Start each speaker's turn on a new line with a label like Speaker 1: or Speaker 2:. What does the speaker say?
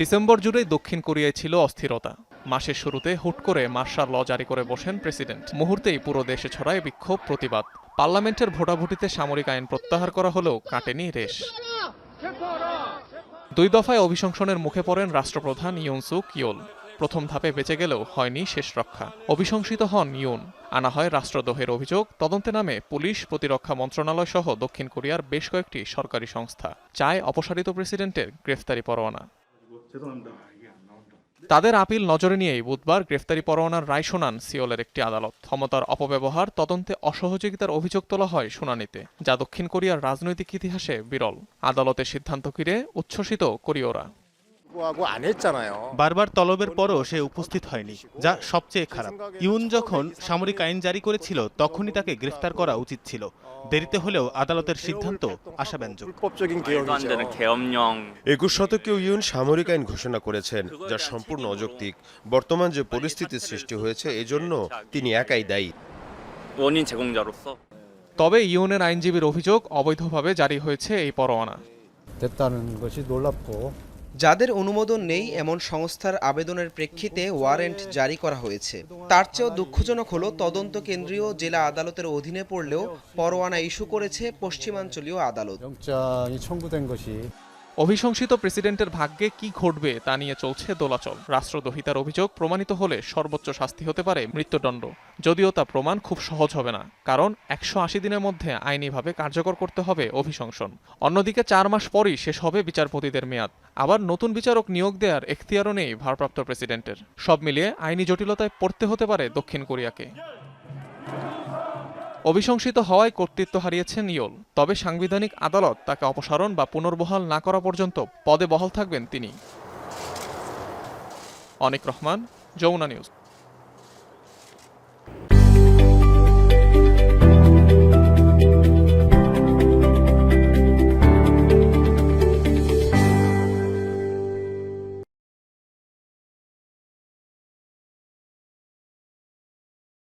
Speaker 1: December জুড়েই দক্ষিণ কোরিয়ায় ছিল অস্থিরতা। মাসের শুরুতে হুট করে মার্শাল ল জারি করে বসেন প্রেসিডেন্ট। মুহূর্তেই পুরো দেশে ছড়ায় বিক্ষোভ, প্রতিবাদ। পার্লামেন্টের ভোটাভুটিতে সামরিক আইন প্রত্যাহার করা হলেও কাটেনি রেশ। দুই দফায় অভিশংসনের মুখে পড়েন রাষ্ট্রপ্রধান ইউনসুক ইয়োল প্রথম ধাপে বেঁচে গেলেও হয়নি শেষ রক্ষা। অভিশংসিত হন ইউন। আনা হয় রাষ্ট্রদ্রোহের অভিযোগ, তদন্তে নামে পুলিশ, প্রতিরক্ষা মন্ত্রণালয় সহ দক্ষিণ কোরিয়ার বেশ কয়েকটি সরকারি সংস্থা। চায় অপসারিত প্রেসিডেন্টের গ্রেফতারি পরোয়ানা। তাদের আপিল নজরে নিয়েই বুধবার গ্রেফতারি পরোয়ানার রায় শোনান সিওলের একটি আদালত। ক্ষমতার অপব্যবহার তদন্তে অসহযোগিতার অভিযোগ তোলা হয় শুনানিতে যা দক্ষিণ কোরিয়ার রাজনৈতিক ইতিহাসে বিরল। আদালতের সিদ্ধান্ত ঘিরে উচ্ছ্বসিত কোরিয়রা।
Speaker 2: বারবার তলবের পরও সে উপস্থিত হয়নি যা সবচেয়ে খারাপ ইউন যখন সামরিক আইন জারি করেছিল তখনই তাকে গ্রেফতার করা উচিত ছিল দেরিতে হলেও আদালতের সিদ্ধান্ত আশাব্যঞ্জক
Speaker 3: একুশ শতকেও ইউন সামরিক আইন ঘোষণা করেছেন যা সম্পূর্ণ অযৌক্তিক বর্তমান যে পরিস্থিতি সৃষ্টি হয়েছে এজন্য তিনি একাই দায়ী
Speaker 1: তবে ইউনের আইনজীবীর অভিযোগ অবৈধভাবে জারি হয়েছে এই পরোয়ানা
Speaker 4: যাদের অনুমোদন নেই এমন সংস্থার আবেদনের প্রেক্ষিতে ওয়ারেন্ট জারি করা হয়েছে। তার চেয়েও দুঃখজনক হলো তদন্ত কেন্দ্রীয় জেলা আদালতের অধীনে পড়লেও পরোয়ানা ইস্যু করেছে পশ্চিমাঞ্চলীয় আদালত।
Speaker 1: অভিশংসিত প্রেসিডেন্টের ভাগ্যে কি ঘটবে তা নিয়ে চলছে দোলাচল। রাষ্ট্রদোহিতার অভিযোগ প্রমাণিত হলে সর্বোচ্চ শাস্তি হতে পারে মৃত্যুদণ্ড। যদিও তা প্রমাণ খুব সহজ হবে না, কারণ একশো আশি দিনের মধ্যে আইনিভাবে কার্যকর করতে হবে অভিশংসন। অন্যদিকে চার মাস পরই শেষ হবে বিচারপতিদের মেয়াদ। আবার নতুন বিচারক নিয়োগ দেওয়ার এখতিয়ারও নেই ভারপ্রাপ্ত প্রেসিডেন্টের। সব মিলিয়ে আইনি জটিলতায় পড়তে হতে পারে দক্ষিণ কোরিয়াকে। অভিশংসিত হওয়ায় কর্তৃত্ব হারিয়েছেন ইয়োল, তবে সাংবিধানিক আদালত তাকে অপসারণ বা পুনর্বহাল না করা পর্যন্ত পদে বহাল থাকবেন তিনি। অনেক রহমান, যমুনা নিউজ।